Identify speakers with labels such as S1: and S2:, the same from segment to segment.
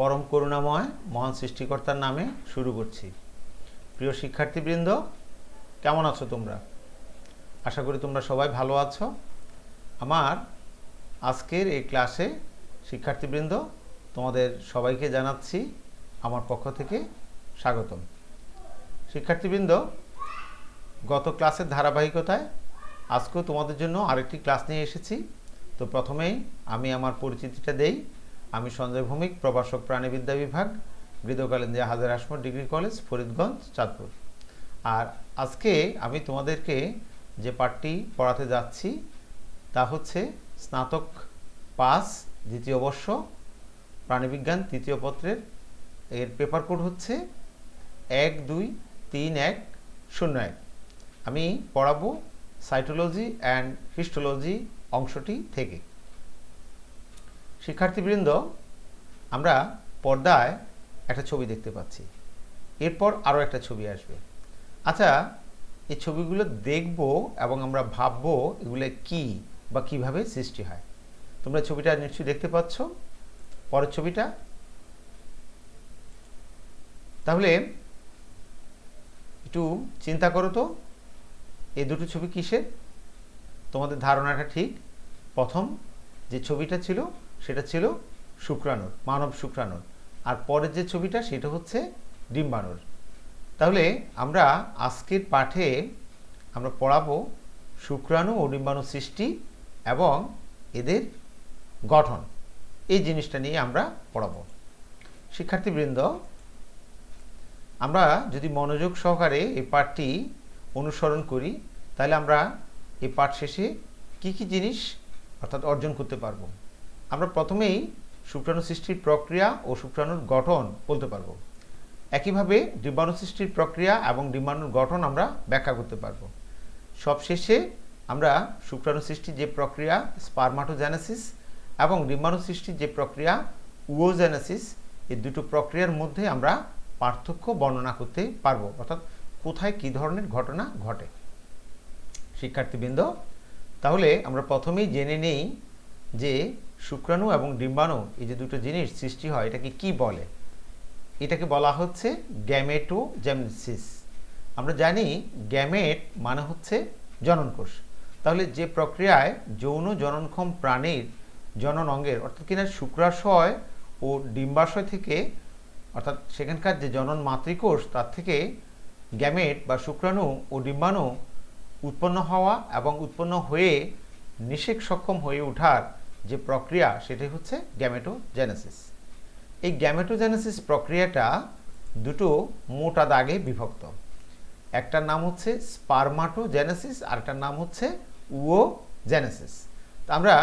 S1: পরম করুণাময় মহান সৃষ্টিকর্তার নামে শুরু করছি। প্রিয় শিক্ষার্থীবৃন্দ, কেমন আছো তোমরা? আশা করি তোমরা সবাই ভালো আছো। আমার আজকের এই ক্লাসে শিক্ষার্থীবৃন্দ, তোমাদের সবাইকে জানাচ্ছি আমার পক্ষ থেকে স্বাগতম। শিক্ষার্থীবৃন্দ, গত ক্লাসের ধারাবাহিকতায় আজকেও তোমাদের জন্য আরেকটি ক্লাস নিয়ে এসেছি। তো প্রথমেই আমি আমার পরিচিতিটা দেই। আমি সঞ্জয় ভৌমিক, প্রভাষক প্রাণীবিদ্যা বিভাগ গৃহকালেন্দ্রিয়া হাজার আসমর ডিগ্রি কলেজ, ফরিদগঞ্জ, চাঁদপুর। আর আজকে আমি তোমাদেরকে যে পাঠটি পড়াতে যাচ্ছি, তা হচ্ছে স্নাতক পাস দ্বিতীয় বর্ষ, প্রাণীবিজ্ঞান তৃতীয় পত্রের। এর পেপার কোড হচ্ছে এক, দুই, তিন, এক, শূন্য এক। আমি পড়াবো সাইটোলজি অ্যান্ড হিস্টোলজি অংশটি থেকে। শিক্ষার্থীবৃন্দ, আমরা পর্দায় একটা ছবি দেখতে পাচ্ছি। এরপর আরও একটা ছবি আসবে। আচ্ছা এই ছবিগুলো দেখব এবং আমরা ভাববো এগুলো কি বা কীভাবে সৃষ্টি হয়। তোমরা ছবিটা নিশ্চয়ই দেখতে পাচ্ছ। পরের ছবিটা। তাহলে একটু চিন্তা করো তো, এই দুটো ছবি কিসের? তোমাদের ধারণাটা ঠিক। প্রথম যে ছবিটা ছিল সেটা ছিল শুক্রাণুর, মানব শুক্রাণুর। আর পরের যে ছবিটা, সেটা হচ্ছে ডিম্বাণুর। তাহলে আমরা আজকের পাঠে আমরা পড়াবো শুক্রাণু ও ডিম্বাণু সৃষ্টি এবং এদের গঠন। এই জিনিসটা নিয়ে আমরা পড়াবো। শিক্ষার্থীবৃন্দ, আমরা যদি মনোযোগ সহকারে এই পাঠটি অনুসরণ করি, তাহলে আমরা এই পাঠ শেষে কি কি জিনিস অর্থাৎ অর্জন করতে পারব? আমরা প্রথমেই শুক্রাণু সৃষ্টির প্রক্রিয়া ও শুক্রাণুর গঠন বলতে পারব। একইভাবে ডিম্বাণু সৃষ্টির প্রক্রিয়া এবং ডিম্বাণুর গঠন আমরা ব্যাখ্যা করতে পারব। সবশেষে আমরা শুক্রাণু সৃষ্টির যে প্রক্রিয়া স্পারমাটোজেনেসিস এবং ডিম্বাণু সৃষ্টির যে প্রক্রিয়া উওজেনেসিস এই দুটো প্রক্রিয়ার মধ্যে আমরা পার্থক্য বর্ণনা করতে পারব। অর্থাৎ কোথায় কী ধরনের ঘটনা ঘটে? শিক্ষার্থীবৃন্দ, তাহলে আমরা প্রথমেই জেনে নেই যে শুক্রাণু এবং ডিম্বাণু, এই যে দুটো জিনিস সৃষ্টি হয়, এটাকে কি বলে? এটাকে বলা হচ্ছে গ্যামেটো গ্যামেটোজেনেসিস। আমরা জানি গ্যামেট মানে হচ্ছে জননকোষ তাহলে যে প্রক্রিয়ায় যৌন জননক্ষম প্রাণীর জনন অঙ্গের, অর্থাৎ কিনা শুক্রাশয় ও ডিম্বাশয় থেকে, অর্থাৎ সেখানকার যে জনন মাতৃকোষ, তার থেকে গ্যামেট বা শুক্রাণু ও ডিম্বাণু উৎপন্ন হওয়া এবং উৎপন্ন হয়ে নিষেক সক্ষম হয়ে ওঠার যে প্রক্রিয়া, সেটাই হচ্ছে গ্যামেটোজেনেসিস এই গ্যামেটোজেনেসিস প্রক্রিয়াটা দুটো মোটা দাগে বিভক্ত। একটার নাম হচ্ছে স্পারমাটোজেনেসিস আর একটার নাম হচ্ছে উও উওজেনেসিস তা আমরা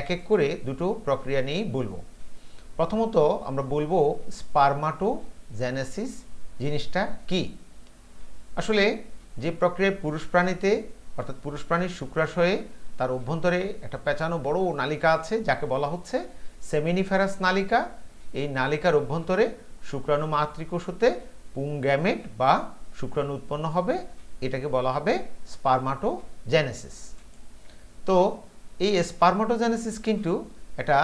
S1: এক এক করে দুটো প্রক্রিয়া নিয়েই বলব। প্রথমত আমরা বলব স্পারমাটোজেনেসিস জিনিসটা কি? আসলে যে প্রক্রিয়ায় পুরুষ প্রাণীতে, অর্থাৎ পুরুষ প্রাণীর শুক্রাশয়ে তার অভ্যন্তরে একটা পেঁচানো বড় নালিকা আছে, যাকে বলা হচ্ছে সেমিনিফেরাস নালিকা। এই নালিকার অভ্যন্তরে শুক্রাণু মাতৃকোষ হতে পুংগ্যামেট বা শুক্রাণু উৎপন্ন হবে, এটাকে বলা হবে স্পারমাটোজেনেসিস। তো এই স্পারমাটোজেনেসিস কিন্তু একটা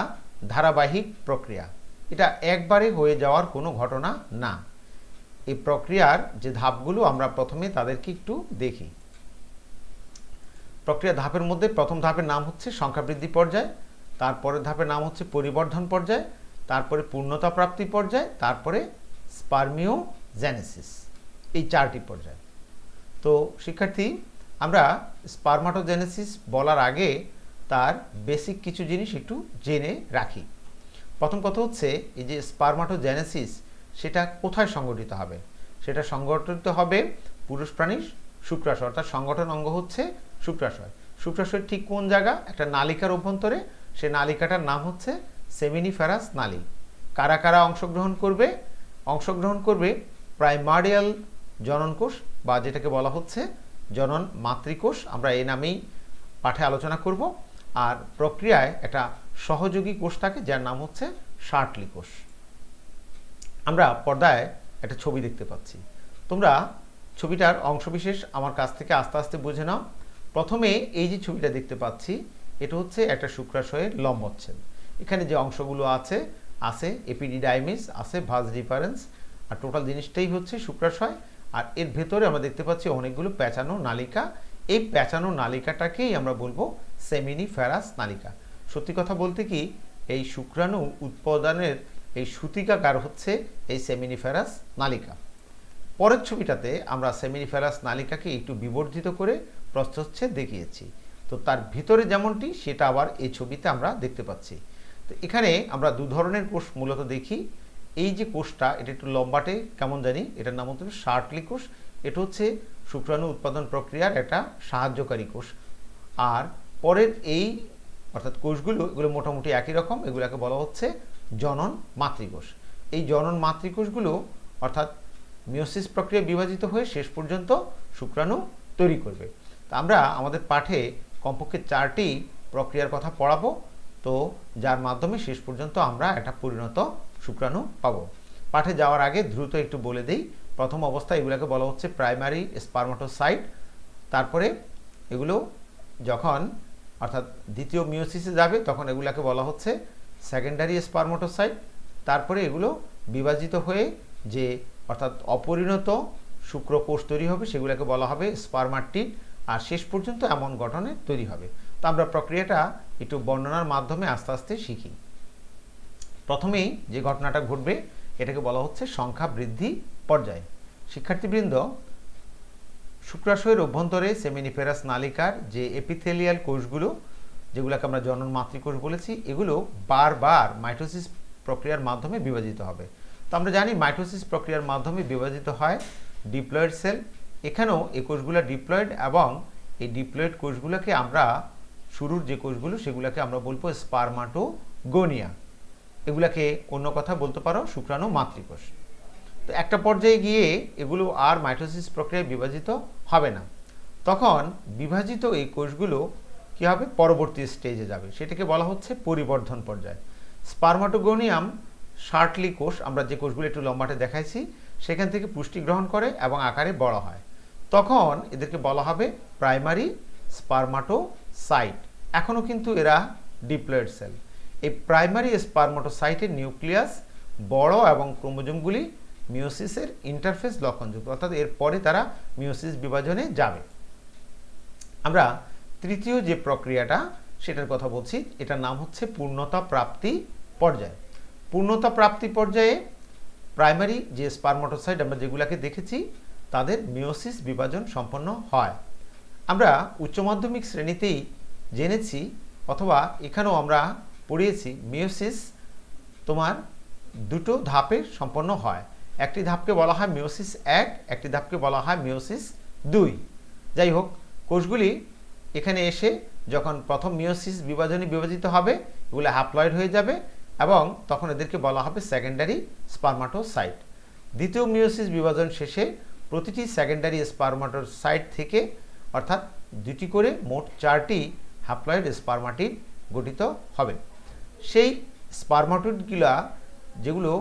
S1: ধারাবাহিক প্রক্রিয়া। এটা একবারে হয়ে যাওয়ার কোনো ঘটনা না। এই প্রক্রিয়ার যে ধাপগুলো আমরা প্রথমে তাদেরকে একটু দেখি। প্রক্রিয়া ধাপের মধ্যে প্রথম ধাপের নাম হচ্ছে সংখ্যা বৃদ্ধি পর্যায়, তারপরের ধাপের নাম হচ্ছে পরিবর্ধন পর্যায়, তারপরে পূর্ণতা প্রাপ্তি পর্যায়, তারপরে স্পার্মিও জেনেসিস এই চারটি পর্যায়। তো শিক্ষার্থী, আমরা স্পারমাটোজেনেসিস বলার আগে তার বেসিক কিছু জিনিস একটু জেনে রাখি। প্রথম কথা হচ্ছে, এই যে স্পারমাটোজেনেসিস সেটা কোথায় সংগঠিত হবে? সেটা সংগঠিত হবে পুরুষ প্রাণীর শুক্রাশয়, অর্থাৎ সংগঠন অঙ্গ হচ্ছে শুক্রাশয়। শুক্রাশয়ের ঠিক কোন জায়গা? একটা নালিকার অভ্যন্তরে। সে নালিকাটার নাম হচ্ছে সেমিনিফেরাস নালী। কারা কারা অংশগ্রহণ করবে? অংশগ্রহণ করবে প্রাইমারিয়াল জননকোষ বা যেটাকে বলা হচ্ছে জনন মাতৃকোষ। আমরা এই নামেই পাঠে আলোচনা করব। আর প্রক্রিয়ায় একটা সহযোগী কোষ থাকে, যার নাম হচ্ছে শার্টলি কোষ। আমরা পর্দায় একটা ছবি দেখতে পাচ্ছি। তোমরা ছবিটার অংশবিশেষ আমার কাছ থেকে আস্তে আস্তে বুঝে নাও। প্রথমে এই যে ছবিটা দেখতে পাচ্ছি, এটা হচ্ছে একটা শুক্রাশয়ের লম্বচ্ছেদ। এখানে যে অংশগুলো আছে আছে এপিডিডাইমিস, আছে ভাজ ডিফারেন্স, আর টোটাল জিনিসটাই হচ্ছে শুক্রাশয়। আর এর ভেতরে আমরা দেখতে পাচ্ছি অনেকগুলো প্যাঁচানো নালিকা। এই প্যাঁচানো নালিকাটাকেই আমরা বলব সেমিনি ফেরাস নালিকা। সত্যি কথা বলতে কি, এই শুক্রাণু উৎপাদনের এই সূতিকাকার হচ্ছে এই সেমিনি সেমিনিফেরাস নালিকা। পরের ছবিটাতে আমরা সেমিনিফেরাস নালিকাকে একটু বিবর্ধিত করে প্রস্থচ্ছেদ দেখিয়েছি। তো তার ভিতরে যেমনটি, সেটা আবার এই ছবিতে আমরা দেখতে পাচ্ছি। তো এখানে আমরা দু ধরনের কোষ মূলত দেখি। এই যে কোষটা, এটা একটু লম্বাটে কেমন জানি, এটার নাম হচ্ছে শার্টলি কোষ। এটা হচ্ছে শুক্রাণু উৎপাদন প্রক্রিয়ার একটা সাহায্যকারী কোষ। আর পরের এই, অর্থাৎ কোষগুলো, এগুলো মোটামুটি একই রকম, এগুলোকে বলা হচ্ছে জনন মাতৃকোষ এই জনন মাতৃকোষগুলো অর্থাৎ মিওসিস প্রক্রিয়া বিভাজিত হয়ে শেষ পর্যন্ত শুক্রাণু তৈরি করবে। তা আমরা আমাদের পাঠে কমপক্ষে চারটি প্রক্রিয়ার কথা পড়াবো, তো যার মাধ্যমে শেষ পর্যন্ত আমরা একটা পরিণত শুক্রাণু পাবো। পাঠে যাওয়ার আগে দ্রুত একটু বলে দিই, প্রথম অবস্থায় এগুলোকে বলা হচ্ছে প্রাইমারি স্পার্মাটোসাইট। তারপরে এগুলো যখন, অর্থাৎ দ্বিতীয় মিওসিসে যাবে, তখন এগুলোকে বলা হচ্ছে সেকেন্ডারি স্পার্মাটোসাইট। তারপরে এগুলো বিভাজিত হয়ে যে অর্থাৎ অপরিণত শুক্রকোষ তৈরি হবে, সেগুলোকে বলা হবে স্পার্মাটিড আর শেষ পর্যন্ত এমন গঠনে তৈরি হবে। তো আমরা প্রক্রিয়াটা একটু বর্ণনার মাধ্যমে আস্তে আস্তে শিখি। প্রথমেই যে ঘটনাটা ঘটবে, এটাকে বলা হচ্ছে সংখ্যা বৃদ্ধি পর্যায়। শিক্ষার্থীবৃন্দ, শুক্রাশয়ের অভ্যন্তরে সেমিনিফেরাস নালিকার যে এপিথেলিয়াল কোষগুলো, যেগুলোকে আমরা জনন মাতৃকোষ বলেছি, এগুলো বারবার মাইটোসিস প্রক্রিয়ার মাধ্যমে বিভাজিত হবে। তো আমরা জানি মাইটোসিস প্রক্রিয়ার মাধ্যমে বিভাজিত হয় ডিপ্লয়েড সেল। এখানেও এই কোষগুলো ডিপ্লয়েড এবং এই ডিপ্লয়েড কোষগুলোকে আমরা শুরুর যে কোষগুলো সেগুলোকে আমরা বলব স্পারমাটোগোনিয়া। এগুলাকে অন্য কথা বলতে পারো, শুক্রাণু মাতৃকোষ। তো একটা পর্যায়ে গিয়ে এগুলো আর মাইটোসিস প্রক্রিয়ায় বিভাজিত হবে না। তখন বিভাজিত এই কোষগুলো কী হবে? পরবর্তী স্টেজে যাবে। সেটাকে বলা হচ্ছে পরিবর্ধন পর্যায়। স্পারমাটোগোনিয়াম শার্টলি কোষ আমরা যে কোষগুলো একটু লম্বাটে দেখাইছি, সেখান থেকে পুষ্টি গ্রহণ করে এবং আকারে বড় হয়। তখন এদেরকে বলা হবে প্রাইমারি স্পারমাটোসাইট এখনও কিন্তু এরা ডিপ্লয়েড সেল এই প্রাইমারি স্পারমাটোসাইটের নিউক্লিয়াস বড় এবং ক্রোমোজোমগুলি মিওসিসের ইন্টারফেস লক্ষণযুক্ত, অর্থাৎ এরপরে তারা মিওসিস বিভাজনে যাবে। আমরা তৃতীয় যে প্রক্রিয়াটা, সেটার কথা বলছি, এটার নাম হচ্ছে পূর্ণতা প্রাপ্তি পর্যায়। পূর্ণতা প্রাপ্তি পর্যায়ে প্রাইমারি যে স্পারমাটোসাইট আমরা যেগুলাকে দেখেছি, তাদের মিওসিস বিভাজন সম্পন্ন হয়। আমরা উচ্চ মাধ্যমিক শ্রেণীতেই জেনেছি অথবা এখানেও আমরা পড়িয়েছি মিওসিস তোমার দুটো ধাপে সম্পন্ন হয়। একটি ধাপকে বলা হয় মিওসিস এক, একটি ধাপকে বলা হয় মিওসিস দুই। যাই হোক, কোষগুলি এখানে এসে যখন প্রথম মিওসিস বিভাজনে বিভাজিত হবে, এগুলো হ্যাপ্লয়েড হয়ে যাবে এবং তখন এদেরকে বলা হবে সেকেন্ডারি স্পারমাটোসাইট দ্বিতীয় মিওসিস বিভাজন শেষে প্রতিটি সেকেন্ডারি স্পারমাটোসাইট থেকে, অর্থাৎ দুটি করে মোট চারটি হ্যাপ্লয়েড স্পারমাটিড গঠিত হবে। সেই স্পারমাটোডগুলা যেগুলো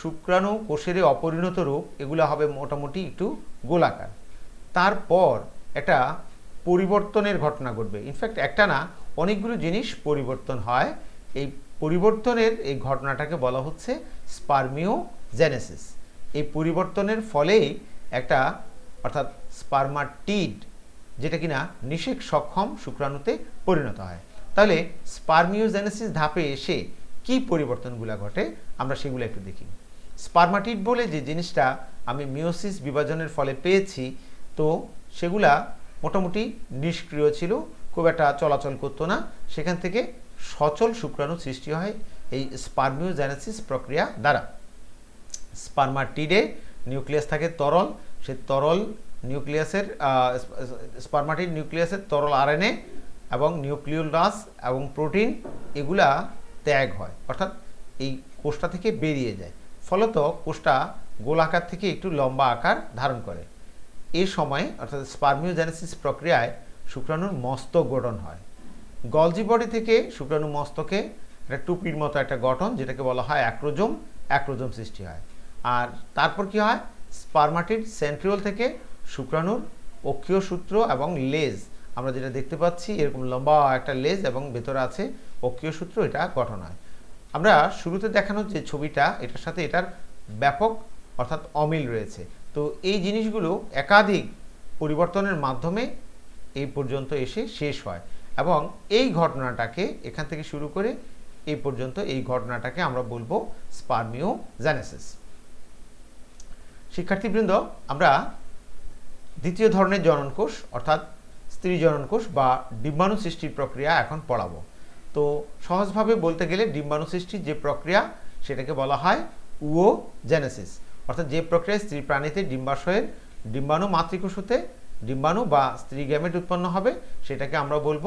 S1: শুক্রাণু কোষের অপরিণত রূপ এগুলো হবে মোটামুটি একটু গোলাকার। তারপর একটা পরিবর্তনের ঘটনা ঘটবে। ইনফ্যাক্ট একটা না, অনেকগুলো জিনিস পরিবর্তন হয় এই পরিবর্তনের এই ঘটনাটাকে বলা হচ্ছে স্পার্মিও জেনেসিস এই পরিবর্তনের ফলেই একটা, অর্থাৎ স্পার্মাটিড যেটা কিনা নিষেক সক্ষম শুক্রাণুতে পরিণত হয়। তাহলে স্পার্মিওজেনেসিস ধাপে এসে কি পরিবর্তনগুলো ঘটে আমরা সেগুলো একটু দেখি। স্পার্মাটিড বলে যে জিনিসটা আমি মিওসিস বিভাজনের ফলে পেয়েছি, তো সেগুলা মোটামুটি নিষ্ক্রিয় ছিল, খুব একটা চলাচল করতো না। সেখান থেকে সচল শুক্রাণু সৃষ্টি হয় এই স্পার্মিওজেনেসিস প্রক্রিয়া দ্বারা। স্পার্মাটিডে নিউক্লিয়াস থাকে তরল সে তরল নিউক্লিয়াসের স্পার্মাটিড নিউক্লিয়াসের তরল আরএনএ এবং নিউক্লিওলাস এবং প্রোটিন এগুলা ত্যাগ হয়, অর্থাৎ এই কোষটা থেকে বেরিয়ে যায়। ফলত কোষটা গোলাকার থেকে একটু লম্বা আকার ধারণ করে। এ সময়, অর্থাৎ স্পার্মিওজেনেসিস প্রক্রিয়ায় শুক্রাণুর মস্তক গঠন হয়। গলজি বডি থেকে শুক্রাণু মস্তকে একটা টুপির মতো একটা গঠন, যেটাকে বলা হয় অ্যাক্রোজোম অ্যাক্রোজোম সৃষ্টি হয়। আর তারপর কি হয়? স্পার্মাটিড সেন্ট্রিওল থেকে শুক্রাণুর অক্ষীয় সূত্র এবং লেজ, আমরা যেটা দেখতে পাচ্ছি, এরকম লম্বা একটা লেজ এবং ভেতরে আছে অক্ষীয় সূত্র, এটা গঠন হয়। আমরা শুরুতে দেখানো যে ছবিটা, এটার সাথে এটার ব্যাপক অর্থাৎ অমিল রয়েছে। তো এই জিনিসগুলো একাধিক পরিবর্তনের মাধ্যমে এই পর্যন্ত এসে শেষ হয়। এবং এই ঘটনাটাকে এখান থেকে শুরু করে এই পর্যন্ত এই ঘটনাটাকে আমরা বলব স্পার্মিও জেনেসিস শিক্ষার্থীবৃন্দ, আমরা দ্বিতীয় ধরনের জননকোষ অর্থাৎ স্ত্রী জননকোষ বা ডিম্বাণু সৃষ্টির প্রক্রিয়া এখন পড়াবো। তো সহজভাবে বলতে গেলে ডিম্বাণু সৃষ্টির যে প্রক্রিয়া সেটাকে বলা হয় উও জেনেসিস অর্থাৎ যে প্রক্রিয়ায় স্ত্রী প্রাণীতে ডিম্বাশয়ের ডিম্বাণু মাতৃকোষ হতে ডিম্বাণু বা স্ত্রী গ্যামেট উৎপন্ন হবে, সেটাকে আমরা বলব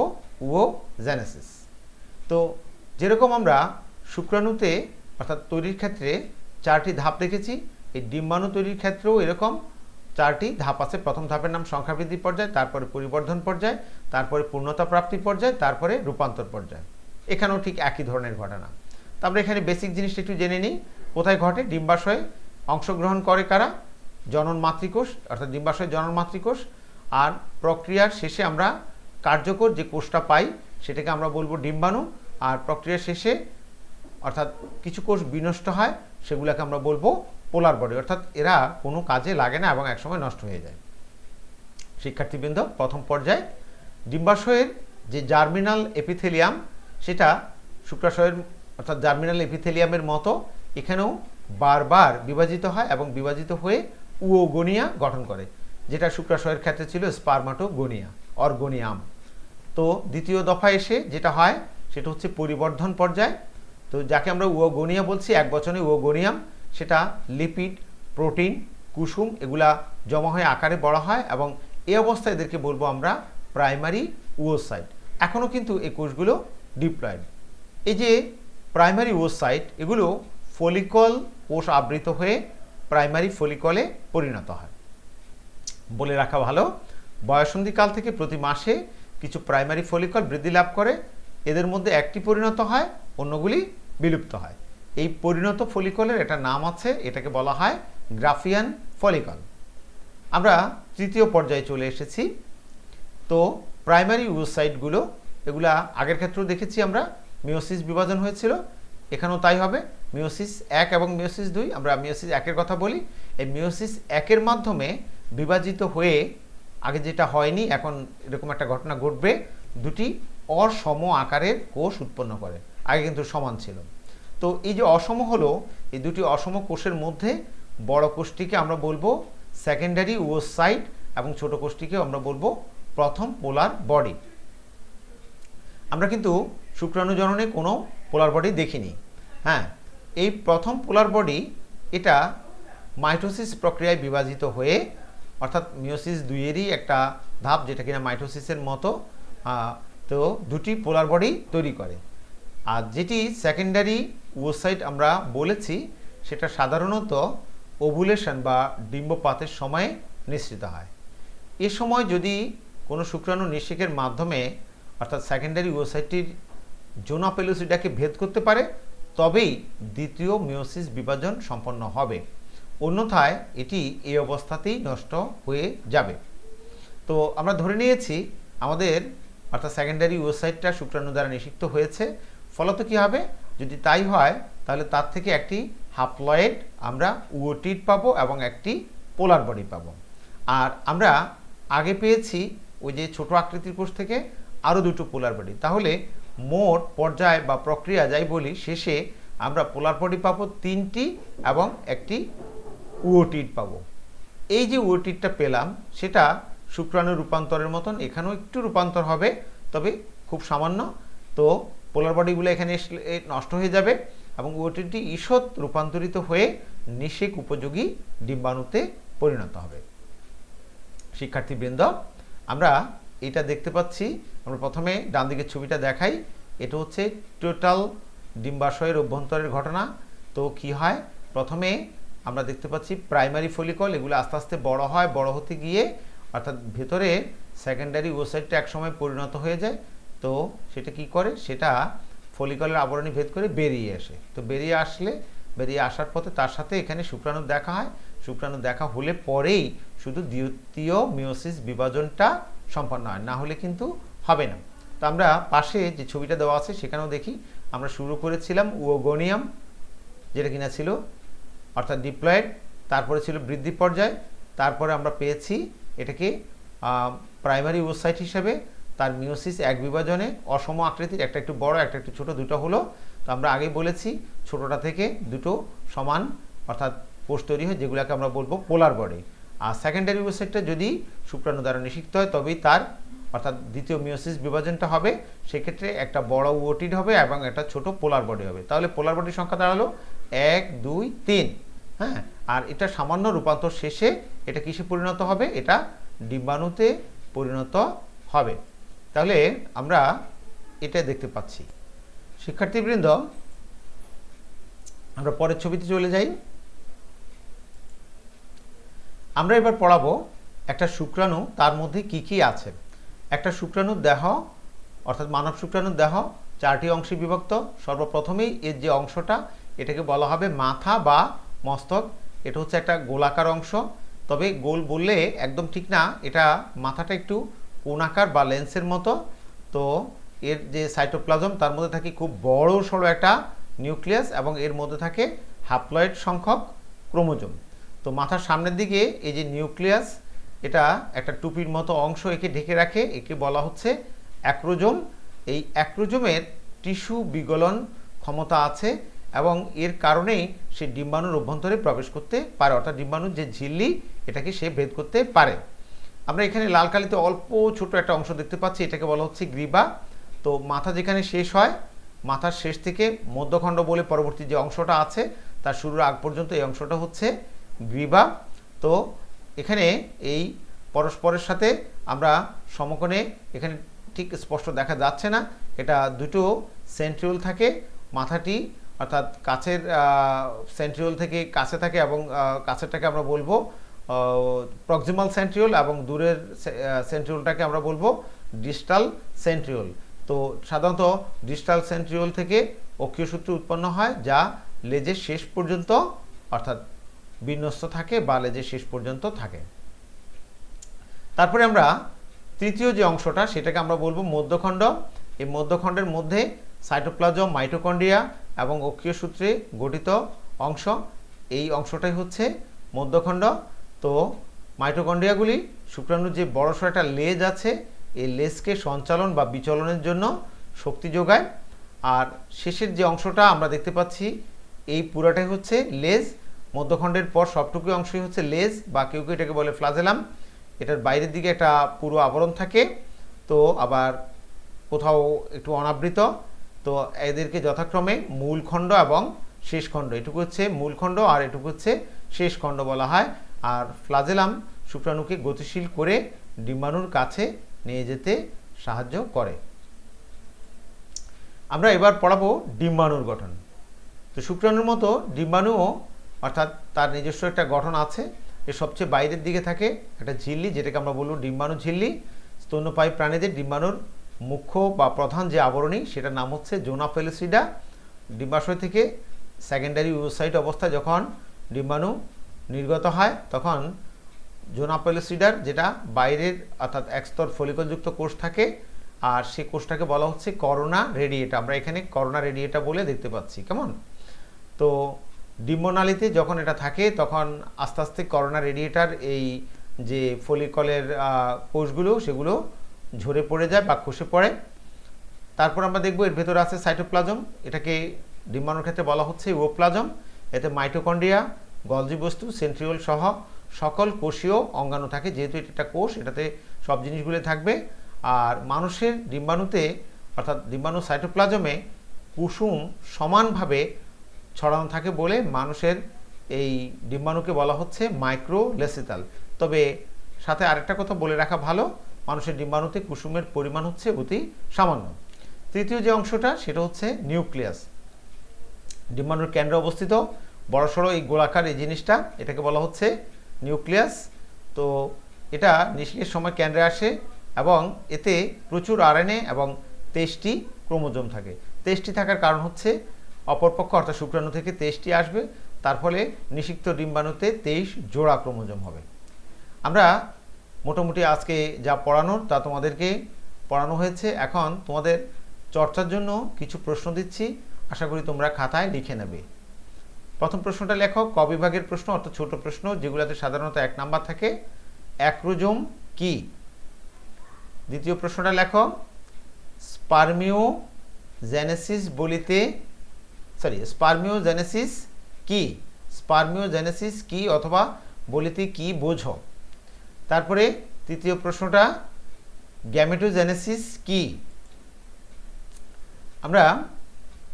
S1: উও জেনেসিস তো যেরকম আমরা শুক্রাণুতে অর্থাৎ তৈরির ক্ষেত্রে চারটি ধাপ দেখেছি, এই ডিম্বাণু তৈরির ক্ষেত্রেও এরকম চারটি ধাপ আছে। প্রথম ধাপের নাম সংখ্যাবৃদ্ধি পর্যায়, তারপরে পরিবর্ধন পর্যায়, তারপরে পূর্ণতা প্রাপ্তি পর্যায়, তারপরে রূপান্তর পর্যায়। এখানেও ঠিক একই ধরনের ঘটনা। তারপরে এখানে বেসিক জিনিসটা একটু জেনে নিই, কোথায় ঘটে? ডিম্বাশয়ে অংশগ্রহণ করে কারা? জনন মাতৃকোষ, অর্থাৎ ডিম্বাশয় জনন মাতৃকোষ আর প্রক্রিয়ার শেষে আমরা কার্যকর যে কোষটা পাই, সেটাকে আমরা বলব ডিম্বাণু। আর প্রক্রিয়ার শেষে অর্থাৎ কিছু কোষ বিনষ্ট হয়, সেগুলোকে আমরা বলব পোলার বডি। অর্থাৎ এরা কোনো কাজে লাগে না এবং একসময় নষ্ট হয়ে যায়। শিক্ষার্থীবৃন্দ, প্রথম পর্যায়ে। ডিম্বাশয়ের যে জার্মিনাল এপিথেলিয়াম, সেটা শুক্রাশয়ের অর্থাৎ জার্মিনাল এপিথেলিয়ামের মতো এখানেও বারবার বিভাজিত হয় এবং বিভাজিত হয়ে উওগোনিয়া গঠন করে। যেটা শুক্রাশয়ের ক্ষেত্রে ছিল স্পারমাটোগোনিয়া অর্গোনিয়াম তো দ্বিতীয় দফা এসে যেটা হয়, সেটা হচ্ছে পরিবর্ধন পর্যায়। তো যাকে আমরা উওগোনিয়া বলছি, এক বচনে উওগোনিয়াম সেটা লিপিড প্রোটিন কুসুম, এগুলা জমা হয়ে আকারে বড় হয় এবং এই অবস্থায় এদেরকে বলব আমরা প্রাইমারি উওসাইট এখনও কিন্তু এই কোষগুলো ডিপ্লয়েড এই যে প্রাইমারি ওসাইট এগুলো ফলিকল কোষ আবৃত হয়ে প্রাইমারি ফলিকলে পরিণত হয়। বলে রাখা ভালো। বয়সন্ধিকাল থেকে প্রতি মাসে কিছু প্রাইমারি ফলিকল বৃদ্ধি লাভ করে। এদের মধ্যে একটি পরিণত হয়, অন্যগুলি বিলুপ্ত হয়। এই পরিণত ফলিকলের একটা নাম আছে, এটাকে বলা হয় গ্রাফিয়ান ফলিকল আমরা তৃতীয় পর্যায়ে চলে এসেছি। তো প্রাইমারি ওয়েবসাইটগুলো এগুলা আগের ক্ষেত্রেও দেখেছি আমরা মিওসিস বিভাজন হয়েছিল। এখানেও তাই হবে মিওসিস এক এবং মিওসিস দুই। আমরা মিওসিস একের কথা বলি। এই মিওসিস একের মাধ্যমে বিভাজিত হয়ে আগে যেটা হয়নি, এখন এরকম একটা ঘটনা ঘটবে, দুটি অসম আকারের কোষ উৎপন্ন করে। আগে কিন্তু সমান ছিল। তো এই যে অসম হলো, এই দুটি অসম কোষের মধ্যে বড় কোষটিকে আমরা বলব সেকেন্ডারি ওসাইট এবং ছোট কোষটিকে আমরা বলব প্রথম পোলার বডি। আমরা কিন্তু শুক্রাণুজননে কোনো পোলার বডি দেখিনি। হ্যাঁ এই প্রথম পোলার বডি, এটা মাইটোসিস প্রক্রিয়ায় বিভাজিত হয়ে অর্থাৎ মিওসিস দুইয়েরই একটা ধাপ যেটা কিনা মাইটোসিসের মতো তো দুটি পোলার বডি তৈরি করে। আর যেটি সেকেন্ডারি ওসাইট আমরা বলেছি, সেটা সাধারণত ওভুলেশন বা ডিম্বপাতের সময়ে নিঃসৃত হয়। এ সময় যদি কোনো শুক্রাণু নিষেকের মাধ্যমে, অর্থাৎ সেকেন্ডারি ওসাইটির জোনাপেলোসিডাকে ভেদ করতে পারে, তবেই দ্বিতীয় মিওসিস বিভাজন সম্পন্ন হবে। অন্যথায় এটি এই অবস্থাতেই নষ্ট হয়ে যাবে। তো আমরা ধরে নিয়েছি আমাদের অর্থাৎ সেকেন্ডারি ওয়েবসাইটটা শুক্রাণু দ্বারা নিষিক্ত হয়েছে। ফলত কি হবে? যদি তাই হয়, তাহলে তার থেকে একটি হাফলয়েড আমরা উওটিড পাবো এবং একটি পোলার বডি পাবো। আর আমরা আগে পেয়েছি ওই যে ছোট আকৃতির কোষ থেকে আরও দুটো পোলার বডি তাহলে মোট পর্যায় বা প্রক্রিয়া যাই বলি, শেষে আমরা পোলার বডি পাবো তিনটি এবং একটি উওটিড পাবো। এই যে উওটিডটা পেলাম, সেটা শুক্রাণু রূপান্তরের মতন, এখানেও একটু রূপান্তর হবে, তবে খুব সামান্য। তো পোলার বডিগুলো এখানে নষ্ট হয়ে যাবে এবং ওটিটি ঈষৎ রূপান্তরিত হয়ে নিষেক উপযোগী ডিম্বাণুতে পরিণত হবে। শিক্ষার্থীবৃন্দ, আমরা এটা দেখতে পাচ্ছি। আমরা প্রথমে ডান দিকের ছবিটা দেখাই। এটা হচ্ছে টোটাল ডিম্বাশয়ের অভ্যন্তরের ঘটনা। তো কি হয়? প্রথমে আমরা দেখতে পাচ্ছি প্রাইমারি ফলিকল এগুলো আস্তে আস্তে বড় হয়, বড় হতে গিয়ে অর্থাৎ ভেতরে সেকেন্ডারি ওসাইটটা একসময় পরিণত হয়ে যায়। তো সেটা কি করে? সেটা ফলিকলের আবরণী ভেদ করে বেরিয়ে আসে। তো বেরিয়ে আসলে, বেরিয়ে আসার পথে তার সাথে এখানে শুক্রাণু দেখা হয়। শুক্রাণু দেখা হলে পরেই শুধু দ্বিতীয় মিওসিস বিভাজনটা সম্পন্ন হয়, না হলে কিন্তু হবে না। তো আমরা পাশে যে ছবিটা দেওয়া আছে সেখানেও দেখি, আমরা শুরু করেছিলাম ওগোনিয়াম যেটা কিনা ছিল অর্থাৎ ডিপ্লয়েড তারপরে ছিল বৃদ্ধি পর্যায়, তারপরে আমরা পেয়েছি এটাকে প্রাইমারি ওসাইট হিসেবে, তার মিওসিস এক বিভাজনে, অসম আকৃতির, একটা একটু বড়, একটা একটু ছোট, দুটো হলো। তো আমরা আগেই বলেছি, ছোটটা থেকে দুটো সমান, অর্থাৎ কোষ তৈরি হয়, যেগুলোকে আমরা বলব পোলার বডি আর সেকেন্ডারি ওসাইটটা যদি শুক্রাণু দ্বারা নিষিক্ত হয়, তবেই তার, অর্থাৎ দ্বিতীয় মিওসিস বিভাজনটা হবে। সেক্ষেত্রে একটা বড় ওটিড হবে এবং একটা ছোট পোলার বডি হবে। তাহলে পোলার বডির সংখ্যা দাঁড়াল এক, দুই, তিন। হ্যাঁ? আর এটা সামান্য রূপান্তর শেষে এটা কিসে পরিণত হবে? এটা ডিম্বাণুতে পরিণত হবে। তাহলে আমরা এটা দেখতে পাচ্ছি। শিক্ষার্থীবৃন্দ, আমরা পরের ছবিতে চলে যাই। আমরা এবার পড়াবো একটা শুক্রাণু, তার মধ্যে কি কি আছে? একটা শুক্রাণুর দেহ, অর্থাৎ মানব শুক্রাণুর দেহ, চারটি অংশে বিভক্ত। সর্বপ্রথমেই এর যে অংশটা এটাকে বলা হবে মাথা বা মস্তক। এটা হচ্ছে একটা গোলাকার অংশ। তবে গোল বললে একদম ঠিক না, এটা মাথাটা একটু কোনাকার বা লেন্সের মতো। তো এর যে সাইটোপ্লাজম, তার মধ্যে থাকে খুব বড় সড়ো একটা নিউক্লিয়াস এবং এর মধ্যে থাকে হ্যাপ্লয়েড সংখ্যক ক্রোমোজোম। তো মাথার সামনের দিকে এই যে নিউক্লিয়াস, এটা একটা টুপির মতো অংশ একে ঢেকে রাখে। একে বলা হচ্ছে অ্যাক্রোজোম। এই অ্যাক্রোজোমের টিস্যু বিগলন ক্ষমতা আছে এবং এর কারণেই সে ডিম্বাণুর অভ্যন্তরে প্রবেশ করতে পারে, অর্থাৎ ডিম্বাণুর যে ঝিল্লি, এটাকে সে ভেদ করতে পারে। আমরা এখানে লাল কালিতে অল্প ছোট একটা অংশ দেখতে পাচ্ছি, এটাকে বলা হচ্ছে গ্রীবা। তো মাথা যেখানে শেষ হয়, মাথার শেষ থেকে মধ্যখণ্ড বলে পরবর্তী যে অংশটা আছে, তার শুরুর আগ পর্যন্ত এই অংশটা হচ্ছে গ্রীবা। তো এখানে এই পরস্পরের সাথে আমরা সমকোণে এখানে ঠিক স্পষ্ট দেখা যাচ্ছে না। এটা দুটো সেন্ট্রিওল থাকে, মাথাটি অর্থাৎ কাছের সেন্ট্রিওল থেকে কাছে থাকে এবং কাছেরটাকে আমরা বলব প্রক্সিমাল সেন্ট্রিওল এবং দূরের সেন্ট্রিওলটাকে আমরা বলব ডিস্টাল সেন্ট্রিওল তো সাধারণত ডিস্টাল সেন্ট্রিওল থেকে অক্ষীয় সূত্র উৎপন্ন হয়, যা লেজের শেষ পর্যন্ত, অর্থাৎ বিন্যস্ত থাকে বা লেজের শেষ পর্যন্ত থাকে। তারপরে আমরা তৃতীয় যে অংশটা, সেটাকে আমরা বলব মধ্যখণ্ড। এই মধ্যখণ্ডের মধ্যে সাইটোপ্লাজম মাইটোকন্ড্রিয়া এবং অক্ষীয় সূত্রে গঠিত অংশ, এই অংশটাই হচ্ছে মধ্যখণ্ড। তো মাইটোকন্ড্রিয়াগুলি শুক্রাণুর যে বড়সড় একটা লেজ আছে, এই লেজকে সঞ্চালন বা বিচলনের জন্য শক্তি যোগায়। আর শেষের যে অংশটা আমরা দেখতে পাচ্ছি, এই পুরাটাই হচ্ছে লেজ। মধ্যখণ্ডের পর সবটুকু অংশই হচ্ছে লেজ, বা কেউ কেউ এটাকে বলে ফ্লাজেলাম। এটার বাইরের দিকে একটা পুরো আবরণ থাকে। তো আবার কোথাও একটু অনাবৃত। তো এদেরকে যথাক্রমে মূল খণ্ড এবং শেষ খণ্ড এটুকু হচ্ছে মূল খণ্ড আর এটুকু হচ্ছে শেষ খণ্ড বলা হয়। আর ফ্লাজেলাম শুক্রাণুকে গতিশীল করে ডিম্বাণুর কাছে নিয়ে যেতে সাহায্য করে। আমরা এবার পড়াবো ডিম্বাণুর গঠন। তো শুক্রাণুর মতো ডিম্বাণুও অর্থাৎ তার নিজস্ব একটা গঠন আছে, এর সবচেয়ে বাইরের দিকে থাকে একটা ঝিল্লি, যেটাকে আমরা বলব ডিম্বাণু ঝিল্লি। স্তন্যপায়ী প্রাণীদের ডিম্বাণুর মুখ্য বা প্রধান যে আবরণী, সেটার নাম হচ্ছে জোনাফেলোসিডা ডিম্বাশয় থেকে সেকেন্ডারি ওয়েবসাইট অবস্থায় যখন ডিম্বাণু নির্গত হয়, তখন জোনাপেলোসিডার যেটা বাইরের অর্থাৎ একস্তর ফলিকলযুক্ত কোষ থাকে, আর সেই কোষটাকে বলা হচ্ছে করোনা রেডিয়েটা। আমরা এখানে করোনা রেডিয়েটা বলে দেখতে পাচ্ছি, কেমন? তো ডিম্বনালীতে যখন এটা থাকে, তখন আস্তে আস্তে করোনা রেডিয়েটার এই যে ফলিকলের কোষগুলো, সেগুলো ঝরে পড়ে যায় বা খসে পড়ে। তারপর আমরা দেখব এর ভেতরে আছে সাইটোপ্লাজম এটাকে ডিম্বাণুর ক্ষেত্রে বলা হচ্ছে ওপ্লাজম এতে মাইটোকন্ড্রিয়া গলজি বস্তু সেন্ট্রিওল সহ সকল কোষীয় অঙ্গাণু থাকে। যেহেতু এটা একটা কোষ, এটাতে সব জিনিসগুলো থাকবে। আর মানুষের ডিম্বাণুতে, অর্থাৎ ডিম্বাণু সাইটোপ্লাজমে কুসুম সমানভাবে ছড়ানো থাকে বলে মানুষের এই ডিম্বাণুকে বলা হচ্ছে মাইক্রোলেসিতাল তবে সাথে আরেকটা কথা বলে রাখা ভালো মানুষের ডিম্বাণুতে কুসুমের পরিমাণ হচ্ছে অতি সামান্য। তৃতীয় যে অংশটা, সেটা হচ্ছে নিউক্লিয়াস। ডিম্বাণুর কেন্দ্রে অবস্থিত বড়সড় এই গোলাকার এই জিনিসটা, এটাকে বলা হচ্ছে নিউক্লিয়াস। তো এটা নিষ্ক্রিয়ের সময় কেন্দ্রে আসে এবং এতে প্রচুর আরএনএ এবং তেইশটি ক্রোমোজোম থাকে। তেইশটি থাকার কারণ হচ্ছে অপরপক্ষ অর্থাৎ শুক্রাণু থেকে তেইশটি আসবে, তার ফলে নিষিক্ত ডিম্বাণুতে তেইশ জোড়া ক্রোমোজোম হবে। আমরা মোটামুটি আজকে যা পড়ানোর তা তোমাদেরকে পড়ানো হয়েছে। এখন তোমাদের চর্চার জন্য কিছু প্রশ্ন দিচ্ছি। আশা করি তোমরা খাতায় লিখে নেবে। প্রথম প্রশ্নটা লেখো, ক বিভাগের প্রশ্ন অর্থাৎ ছোট প্রশ্ন, যেগুলোতে সাধারণত এক নাম্বার থাকে। অ্যাক্রোজোম কি? দ্বিতীয় প্রশ্নটা লেখো স্পার্মিও জেনেসিস বলিতে, সরি স্পার্মিও জেনেসিস কি? স্পার্মিও জেনেসিস কি অথবা বলিতে কি বোঝো? তারপরে তৃতীয় প্রশ্নটা গ্যামেটোজেনেসিস কি? আমরা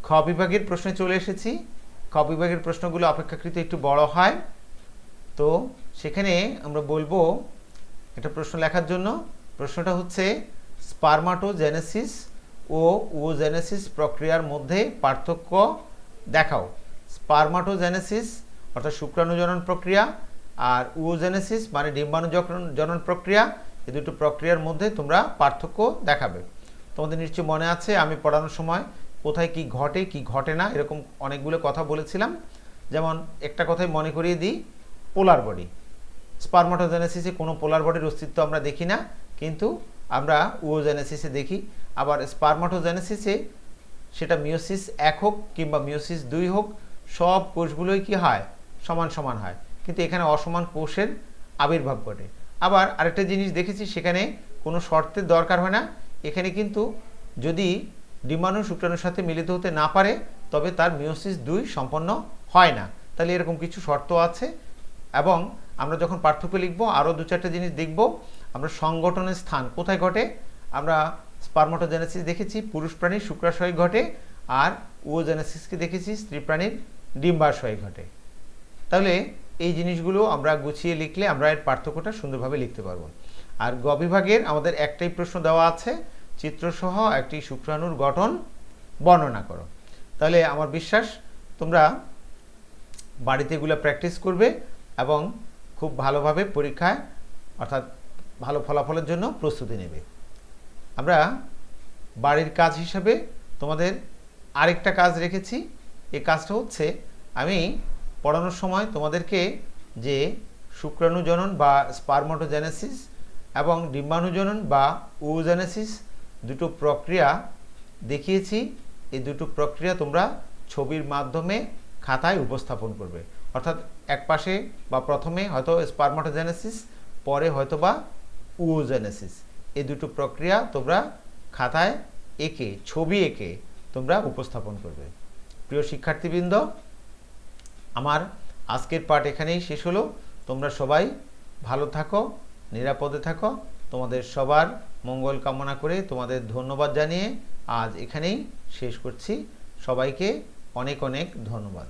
S1: খ বিভাগের প্রশ্নে চলে এসেছি। খ বিভাগের প্রশ্নগুলো অপেক্ষাকৃত একটু বড় হয়। তো সেখানে আমরা বলব একটা প্রশ্ন লেখার জন্য। প্রশ্নটা হচ্ছে স্পারমাটোজেনেসিস ও ওজেনেসিস প্রক্রিয়ার মধ্যে পার্থক্য দেখাও। স্পারমাটোজেনেসিস অর্থাৎ শুক্রাণুজনন প্রক্রিয়া আর ওজেনেসিস মানে ডিম্বাণু জনন প্রক্রিয়া, এই দুটো প্রক্রিয়ার মধ্যে তোমরা পার্থক্য দেখাবে। তোমাদের নিশ্চয় মনে আছে, আমি পড়ানোর সময় কোথায় কি ঘটে কি ঘটে না, এরকম অনেকগুলো কথা বলেছিলাম। যেমন একটা কথাই মনে করিয়ে দিই, পোলার বডি। স্পারমাটোজেনেসিসে কোনো পোলার বডির অস্তিত্ব আমরা দেখি না, কিন্তু আমরা উওজেনেসিসে দেখি। আবার স্পারমাটোজেনেসিসে সেটা মিওসিস এক হোক কিংবা মিওসিস দুই হোক, সব কোষগুলোই কি হয়? সমান সমান হয়। কিন্তু এখানে অসমান কোষের আবির্ভাব ঘটে। আবার আরেকটা জিনিস দেখেছি, সেখানে কোনো শর্তের দরকার হয় না। এখানে কিন্তু যদি ডিম্বাণু শুক্রাণুর সাথে মিলিত হতে না পারে, তবে তার মিওসিস দুই সম্পন্ন হয় না। তাহলে এরকম কিছু শর্ত আছে এবং আমরা যখন পার্থক্য লিখব, আরও দু চারটে জিনিস দেখব, আমরা সংগঠনের স্থান কোথায় ঘটে? আমরা স্পারমাটোজেনেসিস দেখেছি, পুরুষ প্রাণীর শুক্রাশয় ঘটে, আর ওজেনেসিসকে দেখেছি, স্ত্রী প্রাণীর ডিম্বাশয় ঘটে। তাহলে এই জিনিসগুলো আমরা গুছিয়ে লিখলে আমরা এর পার্থক্যটা সুন্দরভাবে লিখতে পারব। আর গ বিভাগের আমাদের একটাই প্রশ্ন দেওয়া আছে, চিত্রসহ একটি শুক্রাণুর গঠন বর্ণনা করো। তাহলে আমার বিশ্বাস তোমরা বাড়িতে এগুলো প্র্যাকটিস করবে এবং খুব ভালোভাবে পরীক্ষায় অর্থাৎ ভালো ফলাফলের জন্য প্রস্তুতি নেবে। আমরা বাড়ির কাজ হিসাবে তোমাদের আরেকটা কাজ রেখেছি। এই কাজটা হচ্ছে আমি পড়ানোর সময় তোমাদেরকে যে শুক্রাণুজনন বা স্পারমাটোজেনেসিস এবং ডিম্বাণুজনন বা ওজেনেসিস দুটো প্রক্রিয়া দেখিয়েছি, এই দুটো প্রক্রিয়া তোমরা ছবির মাধ্যমে খাতায় উপস্থাপন করবে। অর্থাৎ এক পাশে বা প্রথমে হয়তো স্পারমাটোজেনেসিস, পরে হয়তো বা উওজেনেসিস এই দুটো প্রক্রিয়া তোমরা খাতায় এঁকে, ছবি এঁকে তোমরা উপস্থাপন করবে। প্রিয় শিক্ষার্থীবৃন্দ আমার আজকের পাঠ এখানেই শেষ হলো। তোমরা সবাই ভালো থাকো, নিরাপদে থাকো। তোমাদের সবার মঙ্গল কামনা করে তোমাদের ধন্যবাদ জানিয়ে আজ এখানেই শেষ করছি। সবাইকে অনেক অনেক ধন্যবাদ।